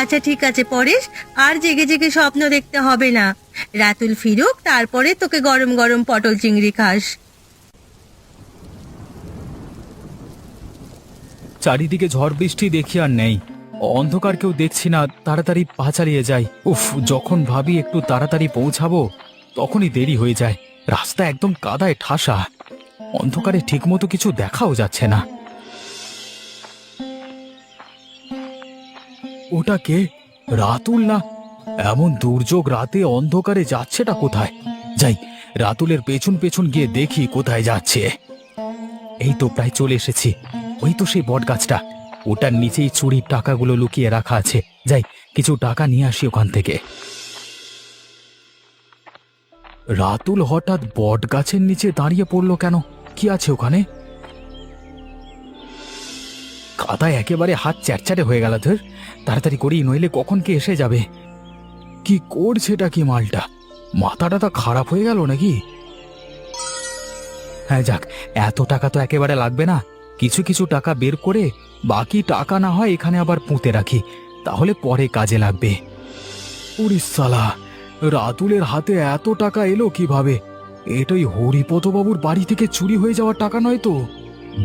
আচ্ছা ঠিক আছে, পরেশ, আর জেগে জেগে স্বপ্ন দেখতে হবে না। রাতুল ফিরুক, তারপরে তোকে গরম গরম পটল চিংড়ি খাস। চারিদিকে ঝড় বৃষ্টি দেখি আর নেই। অন্ধকার কেউ দেখছি না, তাড়াতাড়ি পা চালিয়ে যাই। উফ, যখন ভাবি একটু তাড়াতাড়ি পৌঁছাবো, তখনই দেরি হয়ে যায়। রাস্তা একদম কাদায় ঠাসা। অন্ধকারে ঠিকমতো কিছু দেখাও যাচ্ছে না। ওটা কে রাতুল না? এমন দুর্যোগ রাতে অন্ধকারে যাচ্ছেটা কোথায়? যাই, রাতুলের পেছন পেছন গিয়ে দেখি কোথায় যাচ্ছে। এই তো প্রায় চলে এসেছি। ওই তো সেই বট গাছটা ওটার নিচেই চুরির টাকাগুলো লুকিয়ে রাখা আছে। যাই, কিছু টাকা নিয়ে আসি ওখান থেকে। রাতুল হঠাৎ বট গাছের নিচে দাঁড়িয়ে পড়ল কেন? কি আছে ওখানে? কাদায় একেবারে হাত চ্যারচ্যারে হয়ে গেল ধর। তাড়াতাড়ি করি নইলে কখন কে এসে যাবে? কি করছেটা কি মালটা? মাথাটা তো খারাপ হয়ে গেল নাকি? হ্যাঁ যাক, এত টাকা তো একেবারে লাগবে না। কিছু কিছু টাকা বের করে বাকি টাকা না হয় এখানে আবার পুঁতে রাখি। তাহলে পরে কাজে লাগবে। উড়িষ্যালা রাতুলের হাতে এত টাকা এলো কীভাবে? এটাই হরিপদবাবুর বাড়ি থেকে চুরি হয়ে যাওয়ার টাকা নয় তো?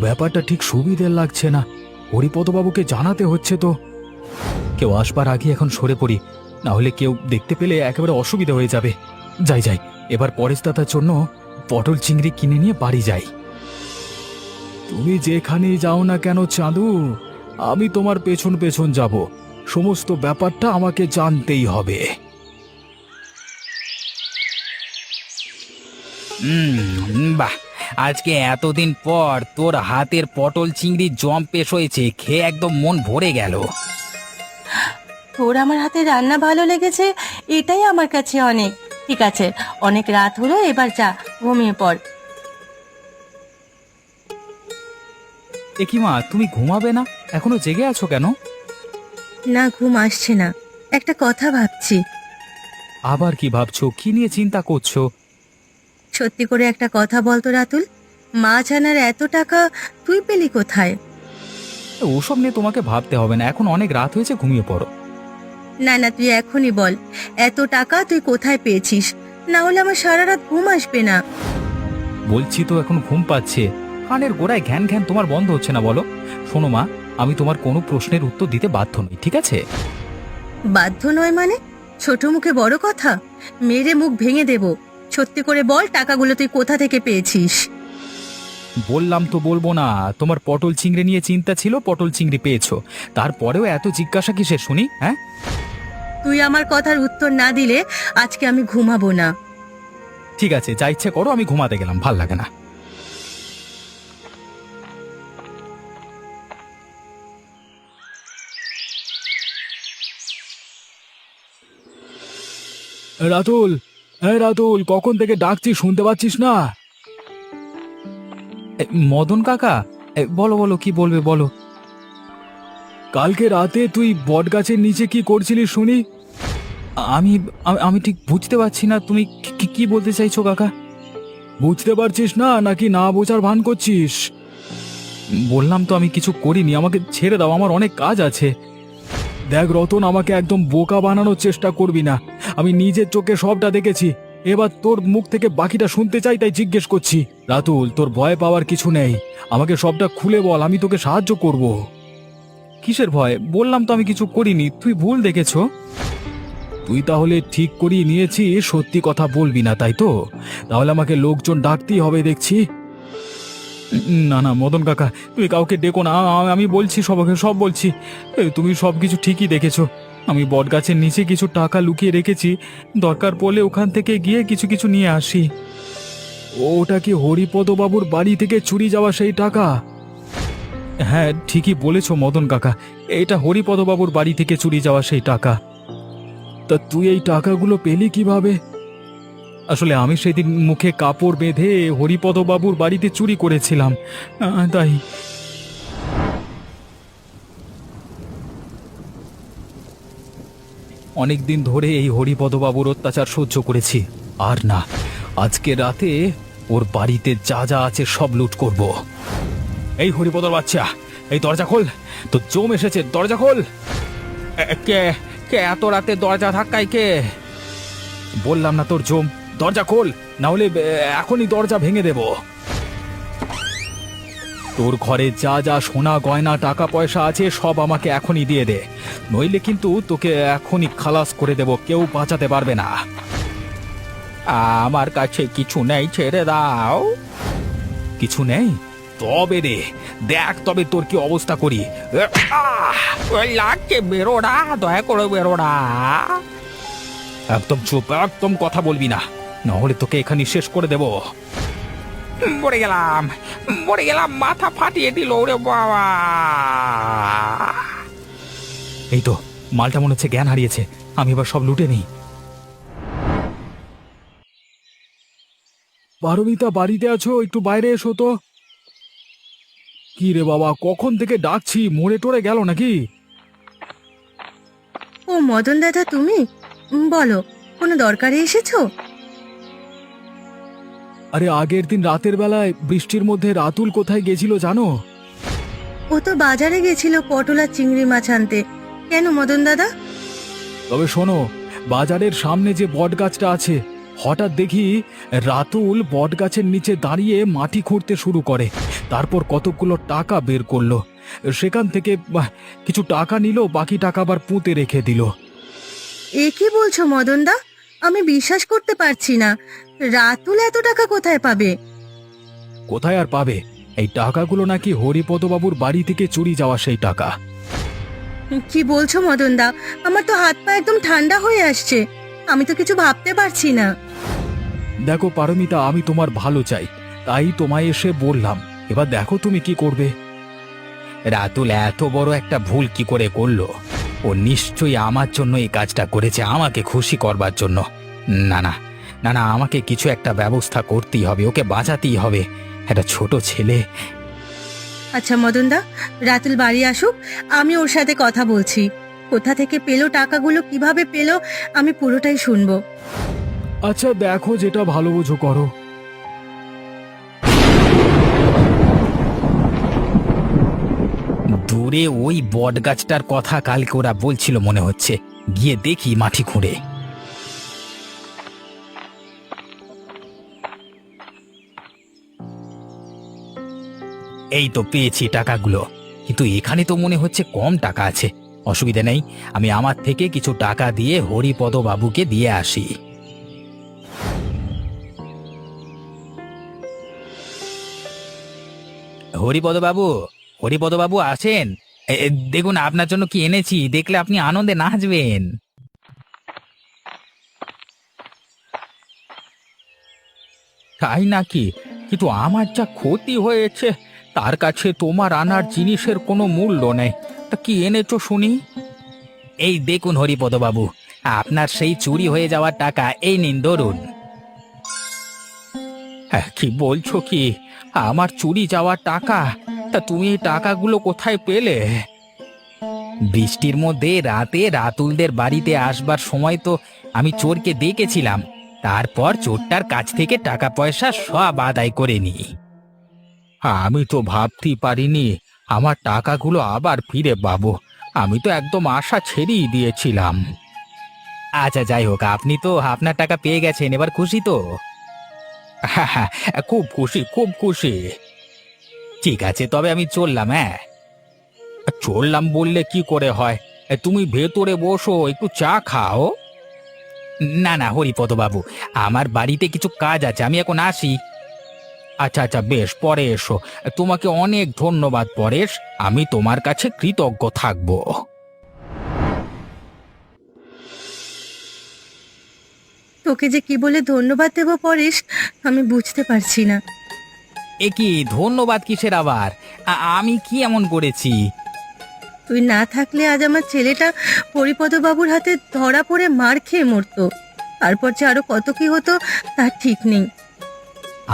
ব্যাপারটা ঠিক সুবিধের লাগছে না। হরিপদবাবুকে জানাতে হচ্ছে তো। কেউ আসবার আগে এখন সরে পড়ি না হলে কেউ দেখতে পেলে একেবারে অসুবিধা হয়ে যাবে। যাই যাই, এবার পরেশ দাদার জন্য পটল চিংড়ি কিনে নিয়ে বাড়ি যাই। তুমি যেখানেই যাও না কেন চাঁদু? আমি তোমার পেছন পেছন যাব। সমস্ত ব্যাপারটা আমাকে জানতেই হবে। বাহ আজকে এতদিন পর তোর হাতের পটল চিংড়ি জম পেশ হয়েছে খেয়ে একদম মন ভরে গেল। তোর আমার হাতে রান্না ভালো লেগেছে এটাই আমার কাছে অনেক। ঠিক আছে অনেক রাত হলো এবার যা ঘুমিয়ে পড়। এ কি মা তুমি ঘুমাবে না? এখনও জেগে আছো কেন? না ঘুম আসছে না। একটা কথা ভাবছি। আবার কি ভাবছ? কি নিয়ে চিন্তা করছ? সত্যি করে একটা কথা বলতো রাতুল। মাছ আনার এত টাকা তুই পেলি কোথায়? ওসব নিয়ে তোমাকে ভাবতে হবে না এখন অনেক রাত হয়েছে ঘুমিয়ে পড়ো। না না তুই এখনই বল এত টাকা তুই কোথায় পেয়েছিস? না হলে আমার সারা রাত ঘুম আসবে না। বলছি তো এখন ঘুম পাচ্ছে। কানের গোড়ায় ঘ্যান ঘ্যান তোমার বন্ধ হচ্ছে না বলো? শোনো মা আমি তোমার কোনো প্রশ্নের উত্তর দিতে বাধ্য নই ঠিক আছে? বাধ্য নয় মানে? ছোট মুখে বড় কথা? মেরে মুখ ভেঙে দেব। সত্যি করে বল টাকাগুলো তুই কোথা থেকে পেয়েছিস? বললাম তো বলব না। তোমার পটল চিংড়ি নিয়ে চিন্তা ছিল পটল চিংড়ি পেয়েছ। তারপরেও এত জিজ্ঞাসা কিসে শুনি হ্যাঁ? তুই আমার কথার উত্তর না দিলে আজকে আমি ঘুমাবো না। ঠিক আছে যা ইচ্ছে করো আমি ঘুমাতে গেলাম ভালো লাগে না। রাতুল হ্যাঁ রাতুল, কখন থেকে ডাকছি শুনতে পাচ্ছিস না? মদন কাকা? বলো বলো, কি বলবে, বলো। কালকে রাতে তুই বট গাছের নিচে কি করছিলি শুনি? আমি, আমি- ঠিক বুঝতে পারছি না, তুমি কি বলতে চাইছো কাকা? বুঝতে পারছিস না, নাকি না বোঝার ভান করছিস? বললাম তো আমি কিছু করিনি, আমাকে ছেড়ে দাও, আমার অনেক কাজ আছে। দেখ রতন, আমাকে একদম বোকা বানানোর চেষ্টা করবি না। আমি নিজের চোখে সবটা দেখেছি। এবার তোর মুখ থেকে বাকিটা শুনতে চাই তাই জিজ্ঞেস করছি। রাতুল, তোর ভয় পাওয়ার কিছু নেই। আমাকে সবটা খুলে বল, আমি তোকে সাহায্য করব। কিসের ভয়? বললাম তো আমি কিছু করিনি। তুই ভুল দেখেছ। তুই তাহলে ঠিক করিয়ে নিয়েছি, সত্যি কথা বলবি না, তাই তো? তাহলে আমাকে লোকজন ডাকতেই হবে, দেখছি। না না, মদন কাকা, তুমি কাউকে ডেকো না। আমি বলছি সবাইকে সব বলছি। তুমি সব কিছু ঠিকই দেখেছ। আমি বটগাছের নিচে কিছু টাকা লুকিয়ে রেখেছি, দরকার পড়লে ওখান থেকে গিয়ে কিছু কিছু নিয়ে আসি। ওটা কি হরিপদ বাবুর বাড়ি থেকে চুরি যাওয়া সেই টাকা? হ্যাঁ ঠিকই বলেছ মদন কাকা, এটা হরিপদ বাবুর বাড়ি থেকে চুরি যাওয়া সেই টাকা। তা তুই এই টাকাগুলো পেলি কীভাবে? আসলে আমি সেদিন মুখে কাপড় বেঁধে হরিপদ বাবুর বাড়িতে চুরি করেছিলাম। তাই। অনেক দিন ধরে এই হরিপদবাবুর অত্যাচার সহ্য করেছি। আর না, আজকে রাতে ওর বাড়িতে যা যা আছে সব লুট করব। এই হরিপদর বাচ্চা, এই দরজা খোল। তো জম এসেছে, দরজা খোল। কে কে এত রাতে দরজা ধাক্কায় কে? বললাম না তোর জম, দরজা খোল, না হলে এখনই দরজা ভেঙে দেব। তোর ঘরে যা যা সোনা, গয়না, টাকা, পয়সা আছে, সব আমাকে এখনই দিয়ে দে। নইলে কিন্তু তোকে এখনই খালাস করে দেব, কেউ বাঁচাতে পারবে না। আমার কাছে কিছু নেই, ছেড়ে দাও। কিছু নেই? তবে রে, দেখ তবে তোর কি অবস্থা করি। লাগছে, বেরো না, দয়া করে বেরো না। একদম চুপ, একদম কথা বলবি না। নাহলে তোকে এখানে শেষ করে দেব। মরে গেলাম মরে গেলাম মাথা ফাটিয়ে দিল ওরে বাবা। এই তো মালটা মনে হচ্ছে জ্ঞান হারিয়েছে আমি এবার সব লুটে নিই। পারমিতা বাড়িতে আছো? একটু বাইরে এসো তো। কি রে বাবা কখন থেকে ডাকছি? মরে টরে গেল নাকি? ও মদন দাদা তুমি? বলো কোনো দরকারে এসেছ? আরে আগের দিন রাতের বেলায় বৃষ্টির মধ্যে রাতুল কোথায় গেছিল জানো? ও তো বাজারে গেছিল পটল আর চিংড়ি মাছ আনতে। কেন মদন দাদা? তবে শোনো বাজারের সামনে যে বট গাছটা আছে হঠাৎ দেখি রাতুল বট গাছের নিচে দাঁড়িয়ে মাটি খুঁড়তে শুরু করে। তারপর কতকগুলো টাকা বের করল। সেখান থেকে কিছু টাকা নিল বাকি টাকা আবার পুঁতে রেখে দিল। এ কি বলছো মদন দা? আমি বিশ্বাস করতে পারছি না। রাতুল এত টাকা কোথায় পাবে? কোথায় আর পাবে? এই টাকাগুলো নাকি হরিপদবাবুর বাড়ি থেকে চুরি যাওয়া সেই টাকা। কি বলছো মদন দা আমার তো হাত পা একদম ঠান্ডা হয়ে আসছে। আমি তো কিছু ভাবতে পারছি না। দেখো পারমিতা আমি তোমার ভালো চাই। তাই তোমায় এসে বললাম এবার দেখো তুমি কি করবে। রাতুল এত বড় একটা ভুল কি করে করল? ও নিশ্চয়ই আমার জন্য এই কাজটা করেছে আমাকে খুশি করবার জন্য। না না না না আমাকে কিছু একটা ব্যবস্থা করতেই হবে ওকে বাঁচাতেই হবে। একটা ছোট ছেলে। আচ্ছা মদন দা রাতুল বাড়ি আসুক আমি ওর সাথে কথা বলছি। কোথা থেকে পেল টাকাগুলো কীভাবে পেল আমি পুরোটাই শুনব। আচ্ছা দেখো যেটা ভালো বোঝো করো। দূরে ওই বট গাছটার কথা কালকে ওরা বলছিল মনে হচ্ছে। গিয়ে দেখি মাটি খুঁড়ে। এই তো পেয়েছি টাকাগুলো। কিন্তু এখানে তো মনে হচ্ছে কম টাকা আছে। অসুবিধা নেই আমি আমার থেকে কিছু টাকা দিয়ে হরিপদ বাবুকে দিয়ে আসি। হরিপদ বাবু হরিপদ বাবু আছেন? এ, এ, দেখুন আপনার জন্য কি এনেছি দেখলে আপনি আনন্দে নাচবেন। তাই নাকি? কিন্তু আমার যা ক্ষতি হয়েছে তার কাছে তোমার আনার জিনিসের কোনো মূল্য নেই। তা কি এনেছো শুনি? এই দেখুন হরিপদ বাবু আপনার সেই চুরি হয়ে যাওয়ার টাকা এই নিন ধরুন। হ্যাঁ, কি বলছো কি? আমার চুরি যাওয়ার টাকা তা তুমি এই টাকাগুলো কোথায় পেলে? বৃষ্টির মধ্যে রাতে রাতুলদের বাড়িতে আসবার সময় তো আমি চোরকে দেখেছিলাম। তারপর চোরটার কাছ থেকে টাকা পয়সা সব আদায় করে নি আমি তো ভাবতেই পারিনি আমার টাকাগুলো আবার ফিরে পাবো। আমি তো একদম আশা ছেড়েই দিয়েছিলাম। আচ্ছা যাই হোক, আপনি তো আপনার টাকা পেয়ে গেছেন, এবার খুশি তো? হ্যাঁ হ্যাঁ খুব খুশি খুব খুশি। ঠিক আছে, তবে আমি চললাম হ্যাঁ? চললাম বললে কি করে হয়? তুমি ভেতরে বসো, একটু চা খাও। না না হরিপদ বাবু আমার বাড়িতে কিছু কাজ আছে, আমি এখন আসি। আচ্ছা আচ্ছা বেশ পরে এসো। তোমাকে অনেক ধন্যবাদ পরেশ। আমি তোমার কাছে কৃতজ্ঞ থাকব। তোকে যে কি বলে ধন্যবাদ দেবো পরেশ আমি বুঝতে পারছি না। এ কি ধন্যবাদ কিসের আবার? আ- আমি কি এমন করেছি? তুই না থাকলে আজ আমার ছেলেটা হরিপদ বাবুর হাতে ধরা পড়ে মার খেয়ে মরতো। তারপর যে আরও কত কি হতো তার ঠিক নেই।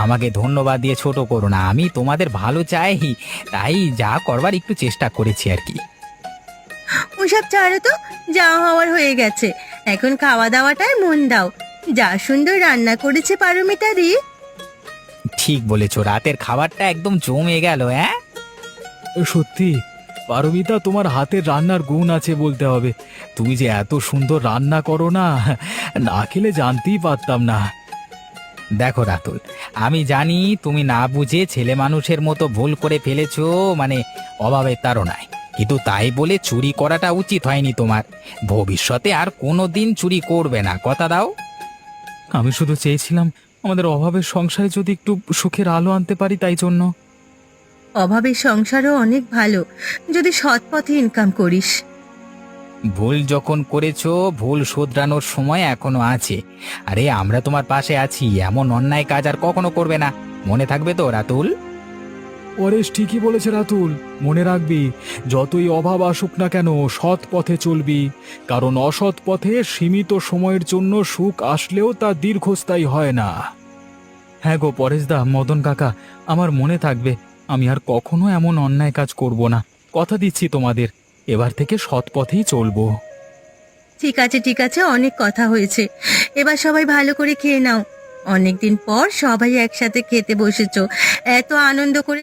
আমাকে ধন্যবাদ দিয়ে ছোট করো না আমি তোমাদের ভালো চাই। তাই যা করবার একটু চেষ্টা করেছি আর কি। ওসব ছাড়ো তো যা হওয়ার হয়ে গেছে। এখন খাওয়া দাওয়াটায় মন দাও। যা সুন্দর রান্না করেছে পারমিতা দি। ঠিক বলেছ রাতের খাবারটা একদম জমে গেল হ্যাঁ? সত্যি পারমিতা তোমার হাতের রান্নার গুণ আছে বলতে হবে। তুমি যে এত সুন্দর রান্না করো না না খেলে জানতেই পারতাম না। দেখো রাতুল আমি জানি তুমি না বুঝে ছেলে মানুষের মতো ভুল করে ফেলেছো মানে অভাবের তাড়নায়। কিন্তু তাই বলে চুরি করাটা উচিত হয়নি তোমার। ভবিষ্যতে আর কোনো দিন চুরি করবে না কথা দাও। আমি শুধু চেয়েছিলাম আমাদের অভাবের সংসারে যদি একটু সুখের আলো আনতে পারি তাই জন্য। অভাবের সংসারও অনেক ভালো যদি সৎ পথে ইনকাম করিস। ভুল যখন করেছ, ভুল শোধরানোর সময় এখনও আছে। আরে, আমরা তোমার পাশে আছি, এমন অন্যায় কাজ আর কখনো করবে না। মনে থাকবে তো, রাতুল? পরেশ ঠিকই বলেছে, রাতুল। মনে রাখবি, যতই অভাব আসুক না কেন, সৎ পথে চলবি। কারণ অসৎ পথে সীমিত সময়ের জন্য সুখ আসলেও তা দীর্ঘস্থায়ী হয় না। হ্যাঁ গো পরেশদা, মদন কাকা, আমার মনে থাকবে, আমি আর কখনো এমন অন্যায় কাজ করব না। কথা দিচ্ছি তোমাদের। এবার থেকে সৎ পথেই চলবো। ঠিক আছে ঠিক আছে, অনেক কথা হয়েছে। এবার সবাই ভালো করে খেয়ে নাও। অনেকদিন পর সবাই একসাথে খেতে বসেছো। এত আনন্দ করে